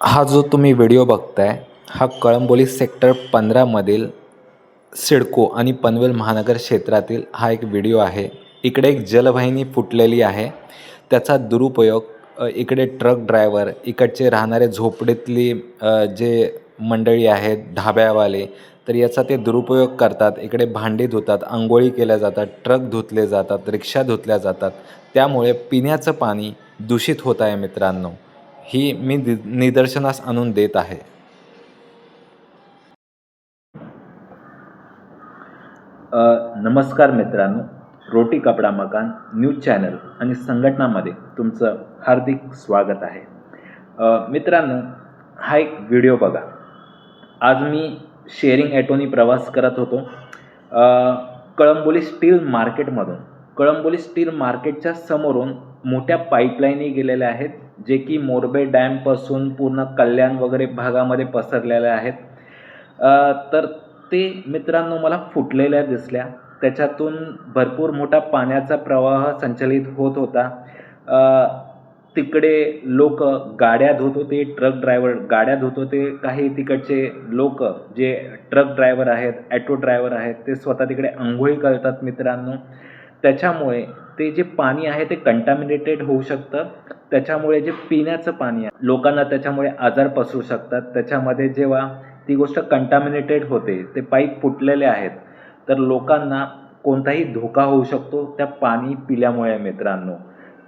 हा जो तुम्ही व्हिडिओ बघताय हा कळंबोली सेक्टर पंधरामधील सिडको आणि पनवेल महानगर क्षेत्रातील हा एक व्हिडिओ आहे. इकडे एक जलवाहिनी फुटलेली आहे. त्याचा दुरुपयोग इकडे ट्रक ड्रायव्हर इकडचे राहणारे झोपडीतली जे मंडळी आहेत ढाब्यावाले तर याचा ते दुरुपयोग करतात. इकडे भांडी धुतात आंघोळी केल्या जातात ट्रक धुतले जातात रिक्षा धुतल्या जातात. त्यामुळे पिण्याचं पाणी दूषित होत आहे मित्रांनो. ही मी दि निदर्शनास आणून देत आहे. नमस्कार मित्रांनो. रोटी कपडा मकान न्यूज चॅनल आणि संघटनामध्ये तुमचं हार्दिक स्वागत आहे. मित्रांनो हा एक व्हिडिओ बघा. आज मी शेअरिंग ॲटोनी प्रवास करत होतो. कळंबोली स्टील मार्केटमधून. कळंबोली स्टील मार्केटच्या समोरून मोठ्या पाईपलाईनी गेलेल्या आहेत जे की मोरबे डॅमपासून पूर्ण कल्याण वगैरे भागामध्ये पसरलेल्या आहेत. तर ते मित्रांनो मला फुटलेल्या दिसल्या. त्याच्यातून भरपूर मोठा पाण्याचा प्रवाह संचलित होत होता. तिकडे लोक गाड्या धुत होते ट्रक ड्रायव्हर गाड्या धुत होते. काही तिकडचे लोक जे ट्रक ड्रायव्हर आहेत ॲटो ड्रायव्हर आहेत ते स्वतः तिकडे आंघोळी करतात मित्रांनो. त्याच्यामुळे ते जे पाणी आहे ते कंटामिनेटेड होऊ शकतं. त्याच्यामुळे जे पिण्याचं पाणी आहे लोकांना त्याच्यामुळे आजार पसरू शकतात. त्याच्यामध्ये जेव्हा ती गोष्ट कंटामिनेटेड होते ते पाईप फुटलेले आहेत तर लोकांना कोणताही धोका होऊ शकतो त्या पाणी पिल्यामुळे मित्रांनो.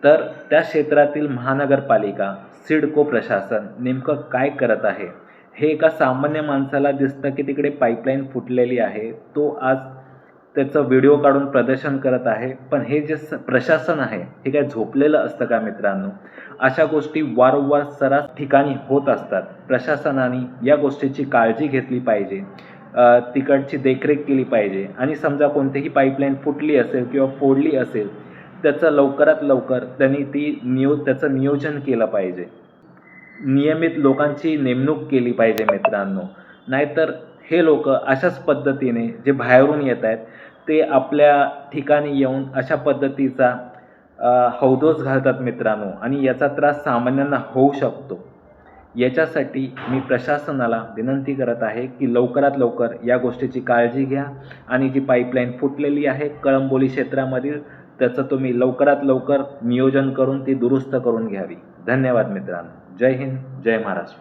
तर त्या क्षेत्रातील महानगरपालिका सिडको प्रशासन नेमकं काय करत आहे? हे एका सामान्य माणसाला दिसतं की तिकडे पाईपलाईन फुटलेली आहे. तो आज त्याचं व्हिडिओ काढून प्रदर्शन करत आहे. पण हे जे स प्रशासन आहे हे काय झोपलेलं असतं का मित्रांनो? अशा गोष्टी वारंवार सरास ठिकाणी होत असतात. प्रशासनाने या गोष्टीची काळजी घेतली पाहिजे. तिकडची देखरेख केली पाहिजे. आणि समजा कोणतीही पाईपलाईन फुटली असेल किंवा फोडली असेल त्याचं लवकरात लवकर त्यांनी ती नियो त्याचं नियोजन केलं पाहिजे. नियमित लोकांची नेमणूक केली पाहिजे मित्रांनो. नाहीतर हे लोक अशाच पद्धतीने जे बाहेरून येत आहेत ते आपल्या ठिकाणी येऊन अशा पद्धतीचा हौदोस घालतात मित्रांनो आणि याचा त्रास सामान्यांना होऊ शकतो. याच्यासाठी मी प्रशासनाला विनंती करत आहे की लवकरात लवकर या गोष्टीची काळजी घ्या आणि जी पाईपलाईन फुटलेली आहे कळंबोली क्षेत्रामधील त्याचं तुम्ही लवकरात लवकर नियोजन करून ती दुरुस्त करून घ्यावी. धन्यवाद मित्रांनो. जय हिंद जय महाराष्ट्र.